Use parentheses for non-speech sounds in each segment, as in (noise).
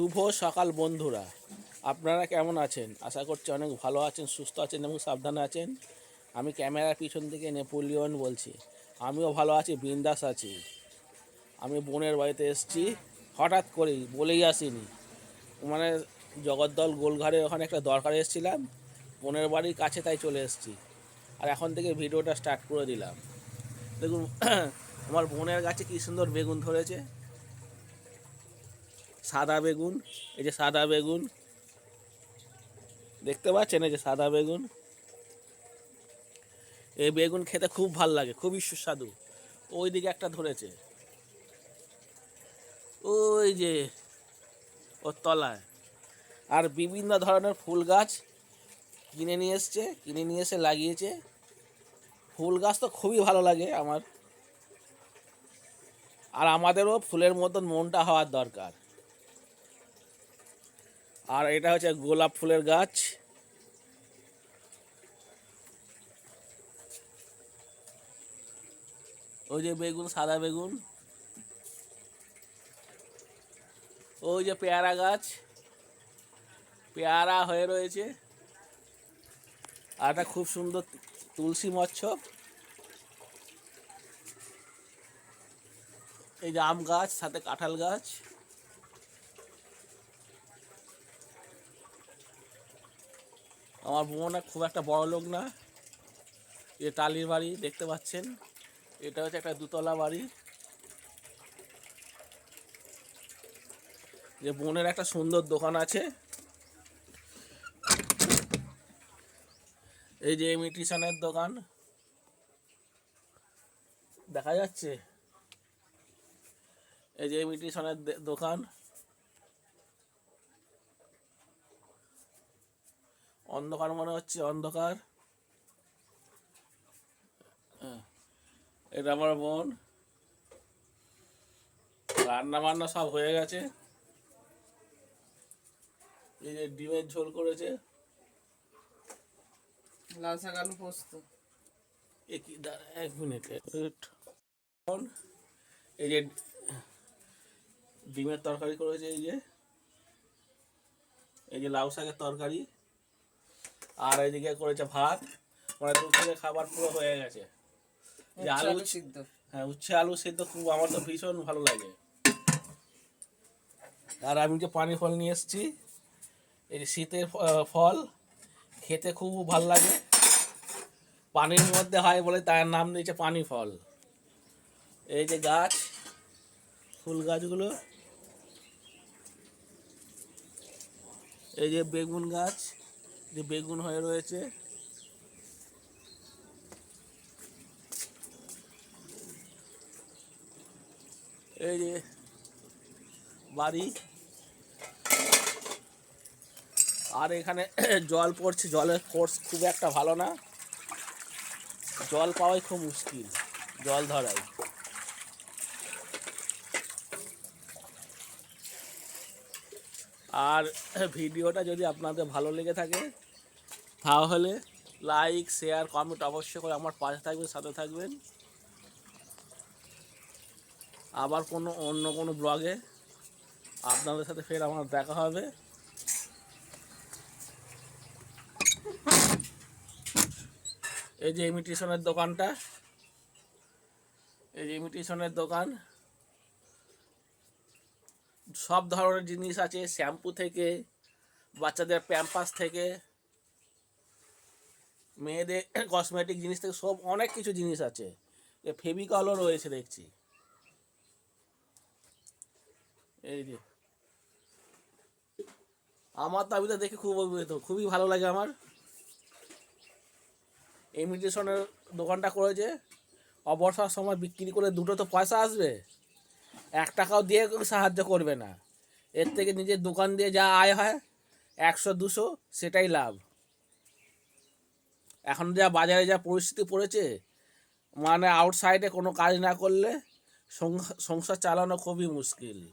শুভ সকাল বন্ধুরা। আপনারা কেমন আছেন? আশা করছি অনেক ভালো আছেন, সুস্থ আছেন এবং সাবধানে আছেন। আমি ক্যামেরার পিছন থেকে নেপোলিয়ন বলছি। আমিও ভালো আছি, বিন্দাস আছি। আমি বোনের বাড়িতে এসেছি, হঠাৎ করেই, বলেই আসিনি। মানে জগদ্দল গোলঘরে ওখানে একটা দরকারে এসেছিলাম, বোনের বাড়ির কাছে তাই চলে এসেছি। আর এখন থেকে ভিডিওটা স্টার্ট করে দিলাম। দেখুন, (clears throat) আমার বোনের গাছে কী সুন্দর বেগুন ধরেছে। সাদা বেগুন, এই যে সাদা বেগুন। দেখতে পাচ্ছেন এই যে সাদা বেগুন? এই বেগুন খেতে খুব ভালো লাগে, খুবই সুস্বাদু। ওই দিকে একটা ধরেছে। ওই যে ওর তলায়। আর বিভিন্ন ধরনের ফুল গাছ কিনে নিয়ে এসছে, কিনে নিয়ে এসে লাগিয়েছে। ফুল গাছ তো খুবই ভালো লাগে আমার। আর আমাদেরও ফুলের মতন মনটা হওয়ার দরকার। আর এটা হচ্ছে গোলাপ ফুলের গাছ। ওই যে বেগুন, সাদা বেগুন। ওই যে পেয়ারা গাছ। পেয়ারা হয়ে রয়েছে। আর খুব সুন্দর তুলসী মচ্ছ এই যে আম গাছ, সাথে কাঁঠাল গাছ। আমার বোনটা খুব একটা বড় লোক না। এ টালির বাড়ি দেখতে পাচ্ছেন। এটা হচ্ছে একটা দুতলা বাড়ি। যে বোনের একটা সুন্দর দোকান আছে। এই যে ইমিটেশনের দোকান। দেখা যাচ্ছে? এই যে ইমিটেশনের দোকান। অন্ধকার মনে হচ্ছে অন্ধকার। এটা আমার বোন। রান্না বান্না সব হয়ে গেছে। এই যে ডিমের ঝোল করেছে। লাল শাক আলু পোস্ত। এ কি দা- এক মিনিট। এই যে ডিমের তরকারি করেছে এই যে। এই যে লাউ শাকের তরকারি। আর এদিকে করেছে ভাত। মানে দুপুরে খাবার পুরো হয়ে গেছে। যে আলু আলু সিদ্ধ। হ্যাঁ উচ্ছে আলু সিদ্ধ খুব আমার তো ভীষণ ভালো লাগে। আর আমি যে পানি ফল নিয়ে এসেছি এই শীতের ফল খেতে খুব ভালো লাগে। পানির মধ্যে হয় বলে তার নাম দিয়েছে পানি ফল। এই যে গাছ ফুল গাছগুলো। এই যে বেগুন গাছ। যে বেগুন হয়ে রয়েছে। এই যে বাড়ি। আর এখানে (clears throat) জল পড়ছে। জলের ফোর্স খুব একটা ভালো না। জল পাওয়াই খুব মুশকিল। জল ধরাই। আর (clears throat) ভিডিওটা যদি আপনাদের ভালো লেগে থাকে, তাহলে লাইক শেয়ার কমেন্ট অবশ্যই করে আমার পাশে থাকবেন, সাথে থাকবেন। আবার কোনো অন্য কোনো ব্লগে আপনাদের সাথে ফের আমার দেখা হবে। এই যে ইমিটেশনের দোকানটা, এই যে ইমিটেশনের দোকান। সব ধরনের জিনিস আছে, শ্যাম্পু থেকে, বাচ্চাদের প্যাম্পাস থেকে, মেয়েদের (coughs) কসমেটিক জিনিস থেকে, সব অনেক কিছু জিনিস আছে। ফেবিকলও রয়েছে দেখছি। এই যে। আমার তো আমি তো দেখে খুব অভিভূত, খুবই ভালো লাগে আমার। ইমিটেশনের দোকানটা করেছে, অবসর সময় বিক্রি করে দুটো তো পয়সা আসবে। এক টাকাও দিয়ে সাহায্য করবে না। এর থেকে নিজের দোকান দিয়ে যা আয় হয়, একশো, দুশো, সেটাই লাভ। এখন যা বাজারে যা পরিস্থিতি পড়েছে মানে আউটসাইডে কোনো কাজ না করলে সংসা- সংসার চালানো খুবই মুশকিল।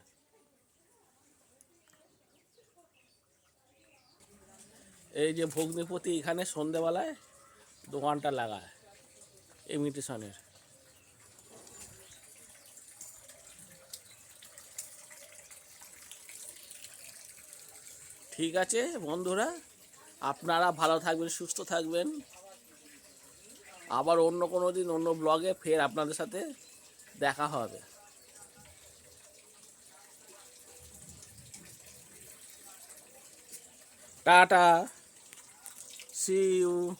এই যে ভগ্নিপতি এখানে সন্ধেবেলায় দোকানটা লাগায় ইমিটেশনের ঠিক আছে, বন্ধুরা। আপনারা ভালো থাকবেন, সুস্থ থাকবেন। আবার অন্য কোনো দিন, অন্য ব্লগে ফের আপনাদের সাথে দেখা হবে। টাটা। C you